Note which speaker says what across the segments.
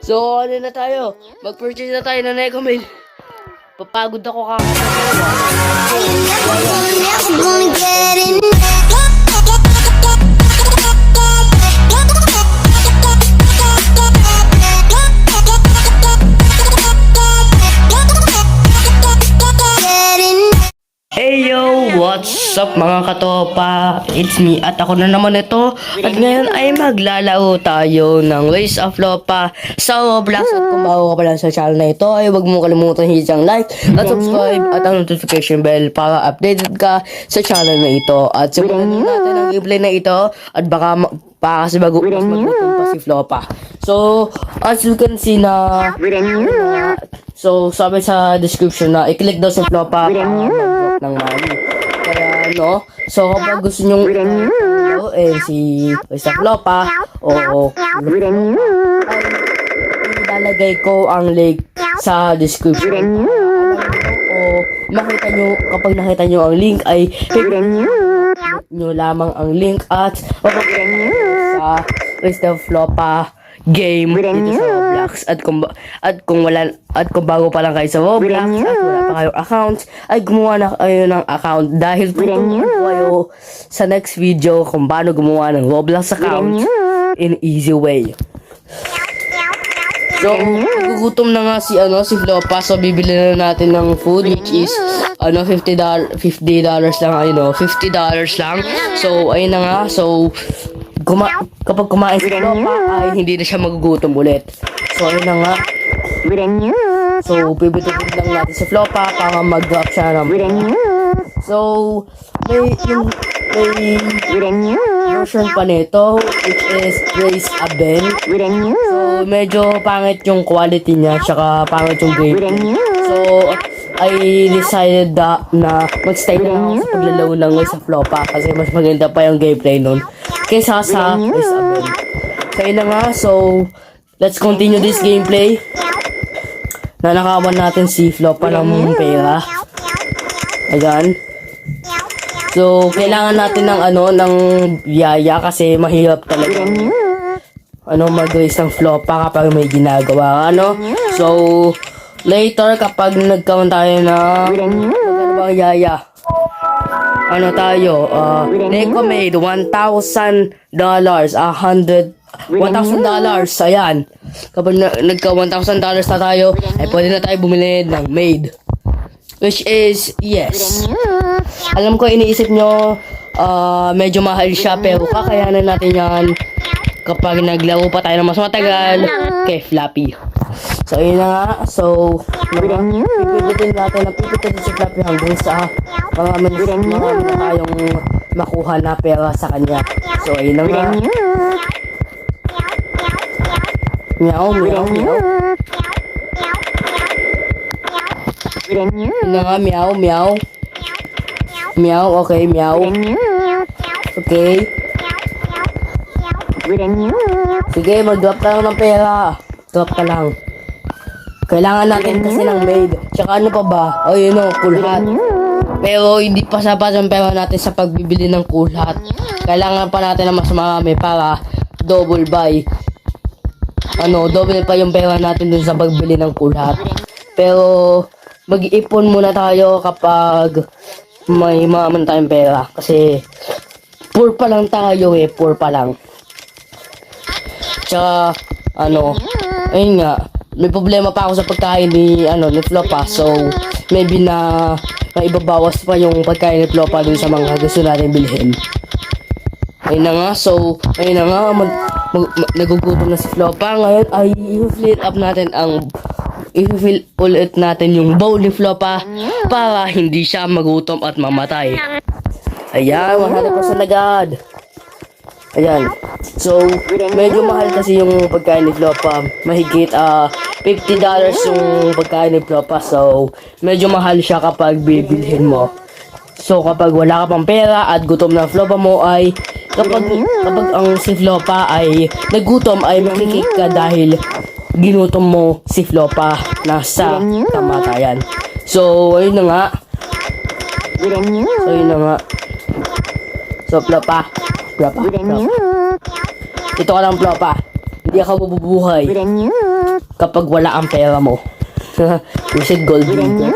Speaker 1: So, ano na tayo? Mag-purchase na tayo ng Necomil. Papagod ako kakatawa. What's up mga katopa? It's me at ako na naman ito. At ngayon ay maglalaro tayo ng Ways of Lopa sa Roblox. At kung bago ka pa lang sa channel na ito ay huwag mo kalimutan hit ang like at subscribe at ang notification bell para updated ka sa channel na ito. At simulan na natin ang gameplay na ito at baka pa kasi bago mas magutom pa si Flopa. So, as you can see na So, sabi sa description na i-click daw sa Flopa para ng money. No? So, kapag gusto nyong uh, eh, si sa Flopa o ay, ilalagay ko ang link sa description. O makita nyo, kapag nakita nyo ang link ay click nyo lamang ang link at papapunta sa Mr. Flopa game dito sa Roblox. At kung at kung wala at kung bago pa lang kayo sa Roblox at wala pa kayong account ay gumawa na kayo ng account. Dahil tuturuan ko kayo sa next video kung paano gumawa ng Roblox account in easy way. So, gugutom na nga si ano si Flopa so bibili na natin ng food which is ano 50 dollar 50 dollars lang ano 50 dollars lang. So, ayun na nga. So, kuma kapag kumain si Flopa ay hindi na siya magugutom ulit. So, ayun na nga. So, pipitutin lang natin si Flopa para mag-drop siya ng So, may yung may version pa nito which is Grace Abel. So, medyo pangit yung quality niya, tsaka pangit yung gameplay. So, I decided na, na mag-stay na lang ako sa paglalaro ng sa Flopa kasi mas maganda pa yung gameplay nun kaysa sa Grace Abel. So, yun na nga. So, let's continue this gameplay. Nanakawan natin si Flopa ng pera. Ayan. So, kailangan natin ng ano, ng yaya kasi mahirap talaga. Ano, mag-raise ng flopa kapag may ginagawa, ano. So, later kapag nagkaroon tayo na, ano bang yaya? Ano tayo? Uh, Neko made $1,000 dollars, a hundred, $1,000 dollars, ayan. Kapag na, nagka $1,000 dollars na tayo, ay pwede na tayo bumili ng maid. Which is, yes. Alam ko iniisip nyo, ah, medyo mahal siya, pero kakayanan natin yan kapag naglaro pa tayo ng mas matagal kay Flappy. So, yun na nga. So, pipipitin natin ang pipitin si Flappy hanggang sa marami, marami na tayong makuha na pera sa kanya. So, ayun na nga. Meow, meow, meow. Yun na nga, meow, meow. Meow, okay, meow. Okay. Sige, mag-drop ka lang ng pera. Drop ka lang. Kailangan natin kasi ng maid. Tsaka ano pa ba? O yun o, cool hat. Pero hindi pa sapat ang pera natin sa pagbibili ng cool hat. Kailangan pa natin ng mas marami para double buy. Ano, double pa yung pera natin dun sa pagbili ng cool hat. Pero mag-iipon muna tayo kapag may maman tayong pera. Kasi poor pa lang tayo eh, poor pa lang. Tsaka, ano, ayun nga, may problema pa ako sa pagkain ni, ano, ni Flopa. So, maybe na maibabawas pa yung pagkain ni Flopa dun sa mga gusto natin bilhin. Ayun na nga, so, ayun na nga, mag, mag, mag- nagugutom na si Flopa. Ngayon ay i-fill up natin ang i-fill ulit natin yung bowl ni Flopa para hindi siya magutom at mamatay. Ayan, 100% agad. Ayan. So, medyo mahal kasi yung pagkain ni Flopa. Mahigit ah $50 yung pagkain ni Flopa. So, medyo mahal siya kapag bibilhin mo. So, kapag wala ka pang pera at gutom ng Flopa mo ay kapag kapag ang si Flopa ay nagutom ay makikik ka dahil ginutom mo si Flopa na sa kamatayan. So, ayun na nga. So, yun na nga. So, Flopa. Flopa. Ito ka lang, Flopa. hindi ka mabubuhay kapag wala ang pera mo. Visit gold digger.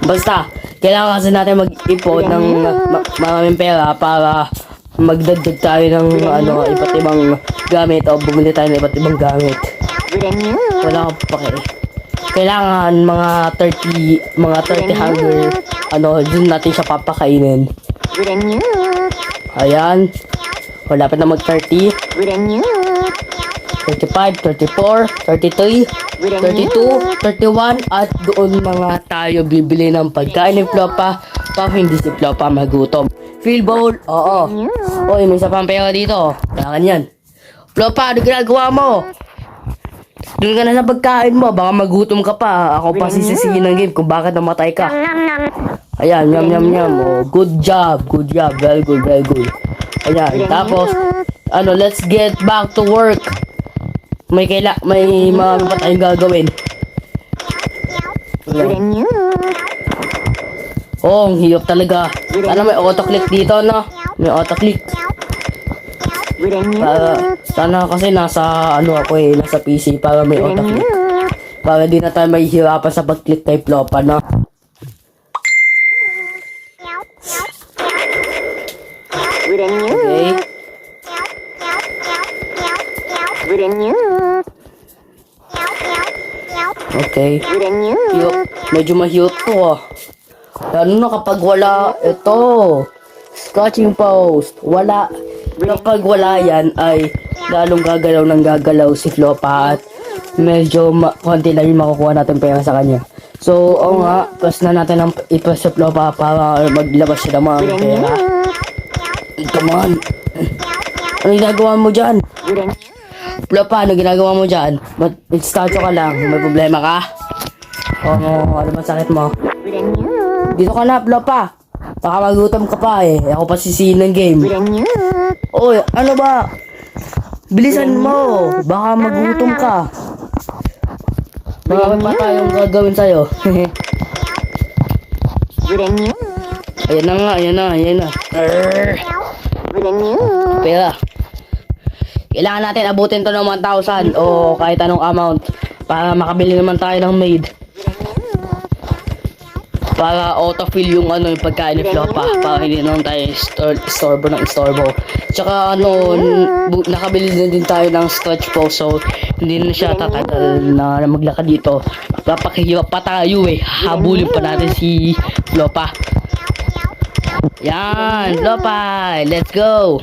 Speaker 1: Basta, kailangan kasi natin mag-ipon ng ma- maraming pera para magdagdag tayo ng ano, iba't ibang gamit o bumili tayo ng iba't ibang gamit. Wala akong pake. Kailangan mga 30, mga 30 hunger, ano, dun natin siya papakainin. Ayan. Wala pa na mag 30. 35, 34, 33, 32, 31, at doon mga tayo bibili ng pagkain ni Flopa para hindi si Flopa magutom. Feel bowl? Oo. Oy, may isa pang pera dito. Kailangan yan. Flopa, ano ginagawa mo? Doon ka na sa pagkain mo, baka magutom ka pa. Ako pa sisisihin ng game kung bakit namatay ka. Ayan, yum yum yum. Oh, good job, good job. Very good, very good. Ayan, tapos, ano, let's get back to work. May kaila, may mga pa tayong gagawin. Ayan. Oh, ang hirap talaga. Sana may auto-click dito, no? May auto-click. Para, sana kasi nasa, ano ako eh, nasa PC para may auto-click. Para di na tayo mahihirapan sa pag-click kay Flopa, no? Okay. Okay. Hirap. Medyo mahirap to ah. Lalo na kapag wala ito. Scratching post. Wala. Kapag wala yan ay lalong gagalaw ng gagalaw si Flopa at medyo ma- konti lang yung makukuha natin pera sa kanya. So, oo nga, press na natin ang ipress si Flopa para maglabas siya ng mga pera. Come on. Ano ginagawa mo dyan? Flopa, ano ginagawa mo dyan? Ba't statue ka lang? May problema ka? Oo, ano ba sakit mo? Dito ka na, Flopa. Baka magutom ka pa eh. Ako pa sisihin ng game. Oy, ano ba? Bilisan mo. Baka magutom ka. Marami pa tayong gagawin sa'yo. ayan na nga, ayan na, ayan na. Arr. Pera. Kailangan natin abutin to ng 1,000 o kahit anong amount para makabili naman tayo ng maid. Para autofill yung ano yung pagkain ni Flopa para hindi naman tayo store, istorbo ng istorbo. Tsaka ano, nakabili na din tayo ng stretch post so hindi na siya tatagal na, na maglakad dito. Papakihirap pa tayo eh. Habulin pa natin si Flopa. Yan, Flopa, let's go.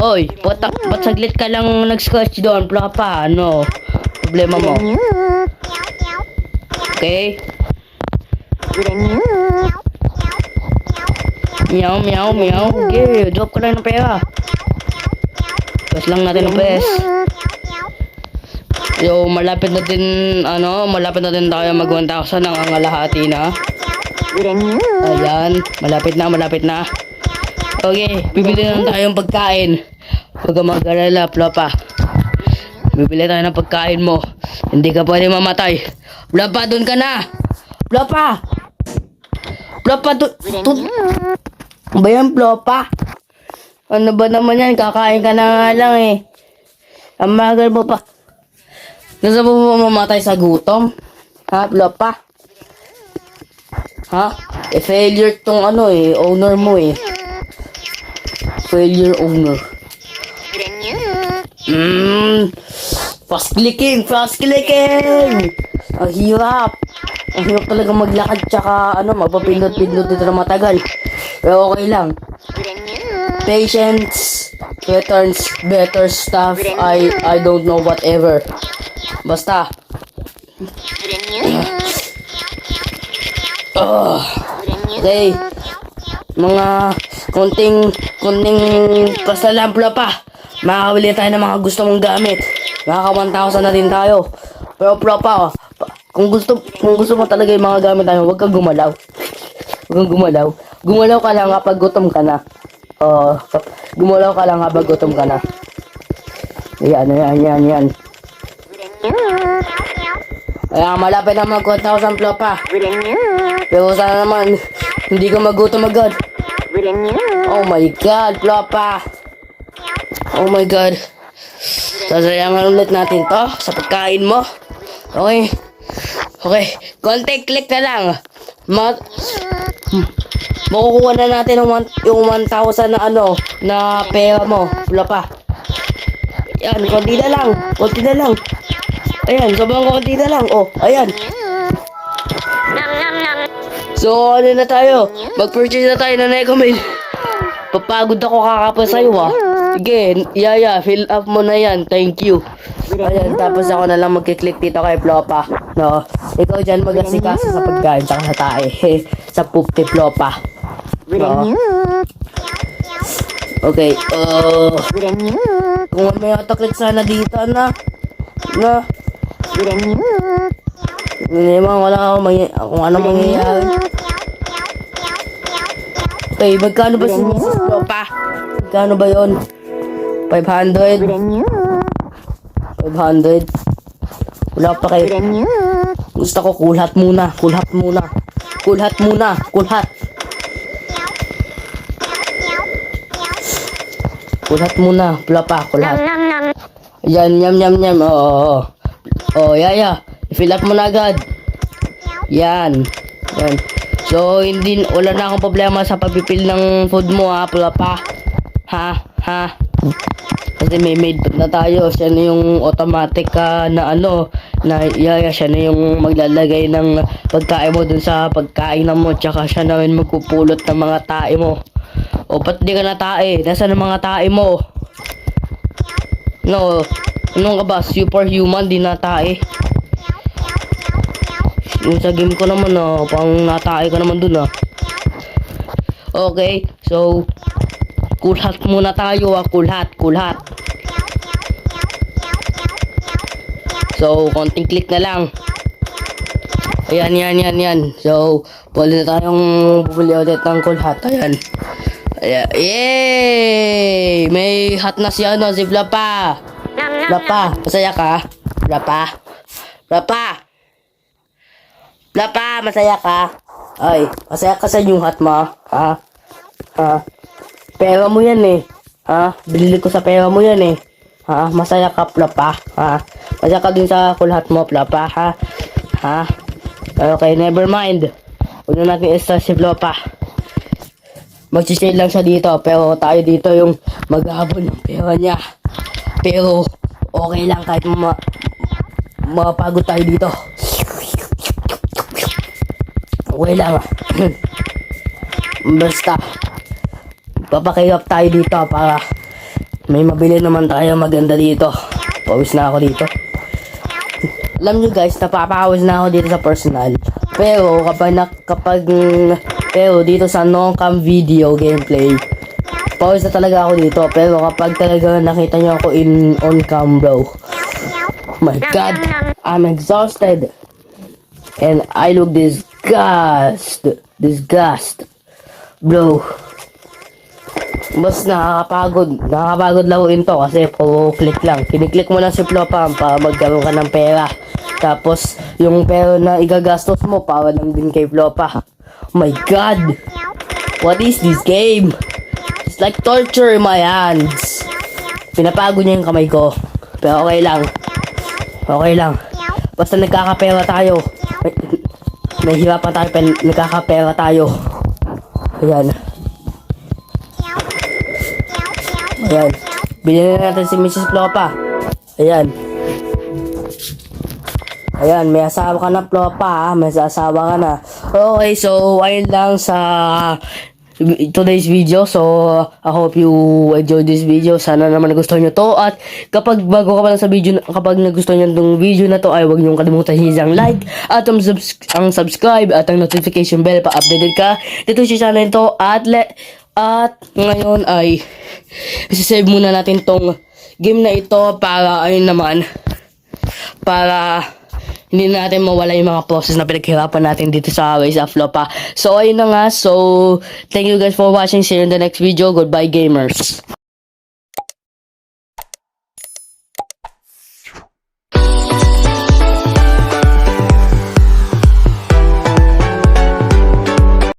Speaker 1: Oy, ba't, ba't saglit ka lang nag-scratch doon, Flopa? Ano? Problema mo? Okay? Meow, meow, meow. Okay, drop ko lang ng pera. Press lang natin ang press. Yo, malapit na din, ano, malapit na din tayo mag 1,000 ng angalahati na. Ayan, malapit na, malapit na. Okay, bibili na tayong pagkain. Huwag ka mag-alala, Flopa. Bibili tayo ng pagkain mo. Hindi ka pwede mamatay. Flopa, doon ka na! Flopa! Flopa, doon... doon- ba yan, Flopa? Ano ba naman yan? Kakain ka na nga lang eh. Ang magal mo pa. Gusto mo ba mamatay sa gutom? Ha, Flopa? Ha? Eh, failure tong ano eh, owner mo eh. Failure owner. Mmm. Fast clicking, fast clicking! Ang hirap. Ang hirap talaga maglakad tsaka ano, mapapindot-pindot dito na matagal. Pero okay lang. Patience returns better stuff. I I don't know whatever. Basta. Ugh. Okay. Mga konting konting pasalampla pa. Makakabili tayo ng mga gusto mong gamit. Makaka 1,000 na din tayo. Pero propa, oh, pa- kung gusto kung gusto mo talaga yung mga gamit tayo, huwag kang gumalaw. Huwag kang gumalaw. Gumalaw ka lang kapag gutom ka na. Oo, kap- gumalaw ka lang kapag gutom ka na. Yan, yan, yan, yan. Kaya malapit na mag 1,000 propa. Pero sana naman, hindi ka magutom agad. Oh my God, Flopa. Oh my God. Sasayangan ulit natin to sa pagkain mo. Okay. Okay. Konti click na lang. Ma. Makukuha na natin yung, one- yung 1,000 na ano, na pera mo. Wala pa. Yan, konti na lang. Konti na lang. Ayan, sobrang konti na lang. Oh, ayan. So, ano na tayo? Mag-purchase na tayo ng Necomail. Papagod ako kakapa sa'yo ah. Sige, yaya, fill up mo na yan. Thank you. Ayan, tapos ako na lang magkiklik dito kay Plopa. No, ikaw dyan mag-asikaso sa pagkain tsaka sa tae. sa poop ni Plopa. No. Okay, uh, kung may auto-click sana dito na, na, hindi naman wala akong mangy- kung ano mangyayari. Okay, magkano ba si Mrs. Plopa? Magkano ba yon? 500? 500? Wala pa kayo. Gusto ko kulhat muna. Kulhat muna. Kulhat muna. Kulhat. Kulhat muna. Wala pa. Kulhat. Yan, yam, yam, yam. Oo, oo, oo. Oh, yaya. I-fill up mo agad. Yan. Yan. So, hindi, wala na akong problema sa pagpipil ng food mo, ha? Wala pa. Ha? Ha? Kasi may made na tayo. Siya na yung automatic ka na ano, na yaya, siya na yung maglalagay ng pagkain mo dun sa pagkain mo. Tsaka siya na rin magpupulot ng mga tae mo. O, ba't di ka na tae? Nasaan ang mga tae mo? No, anong ka ba? Superhuman, di na tae. Yung sa game ko naman, ah, pang natae ka naman dun, ah. Okay, so, kulhat muna tayo, ah. Kulhat, kulhat. So, konting click na lang. Ayan, yan, yan, yan. So, pwede na tayong bumili ulit ng kulhat. Ayan. Ayan. Yay! May hat na si ano, si Flapa. Flapa, masaya ka? Flapa? Flapa? Flapa, masaya ka? Ay, masaya ka sa yung hat mo? Ha? Ha? Pera mo yan eh. Ha? Binili ko sa pera mo yan eh. Ha? Masaya ka, Flapa? Ha? Masaya ka din sa kulhat mo, Flapa? Ha? Ha? Okay, never mind. Huwag na natin i-stress si Flapa. Magsisale lang siya dito, pero tayo dito yung maghabol ng pera niya. Pero, okay lang kahit ma mapagod tayo dito. Okay lang. Basta, papakihap tayo dito para may mabili naman tayo maganda dito. Pawis na ako dito. Alam nyo guys, napapawis na ako dito sa personal. Pero kapag na, kapag pero dito sa no-cam video gameplay, pawis na talaga ako dito. Pero kapag talaga nakita nyo ako in on cam bro, my god, I'm exhausted. And I look disgust. Disgust. Bro. Mas nakakapagod. Nakakapagod laruin to kasi puro click lang. Kiniklik mo lang si Flopam para magkaroon ka ng pera. Tapos, yung pera na igagastos mo para lang din kay Flopa. Oh my God! What is this game? It's like torture in my hands. Pinapagod niya yung kamay ko. Pero okay lang. Okay lang. Basta nagkakapera tayo. May, may hirapan tayo, pero nagkakapera tayo. Ayan. Ayan. Bilhin na natin si Mrs. Flopa. Ayan. Ayan, may asawa ka na, Flopa, ha? May asawa ka na. Okay, so, ayun lang sa today's video. So, I hope you enjoyed this video. Sana naman nagustuhan nyo to. At kapag bago ka pa lang sa video, kapag nagustuhan nyo tong video na to, ay huwag nyo kalimutan isang like at ang, subs- ang subscribe at ang notification bell pa updated ka dito sa channel to. At le at ngayon ay save muna natin tong game na ito para ayun naman para hindi natin mawala yung mga process na pinaghirapan natin dito sa Ways of Lopa. So, ayun na nga. So, thank you guys for watching. See you in the next video. Goodbye, gamers.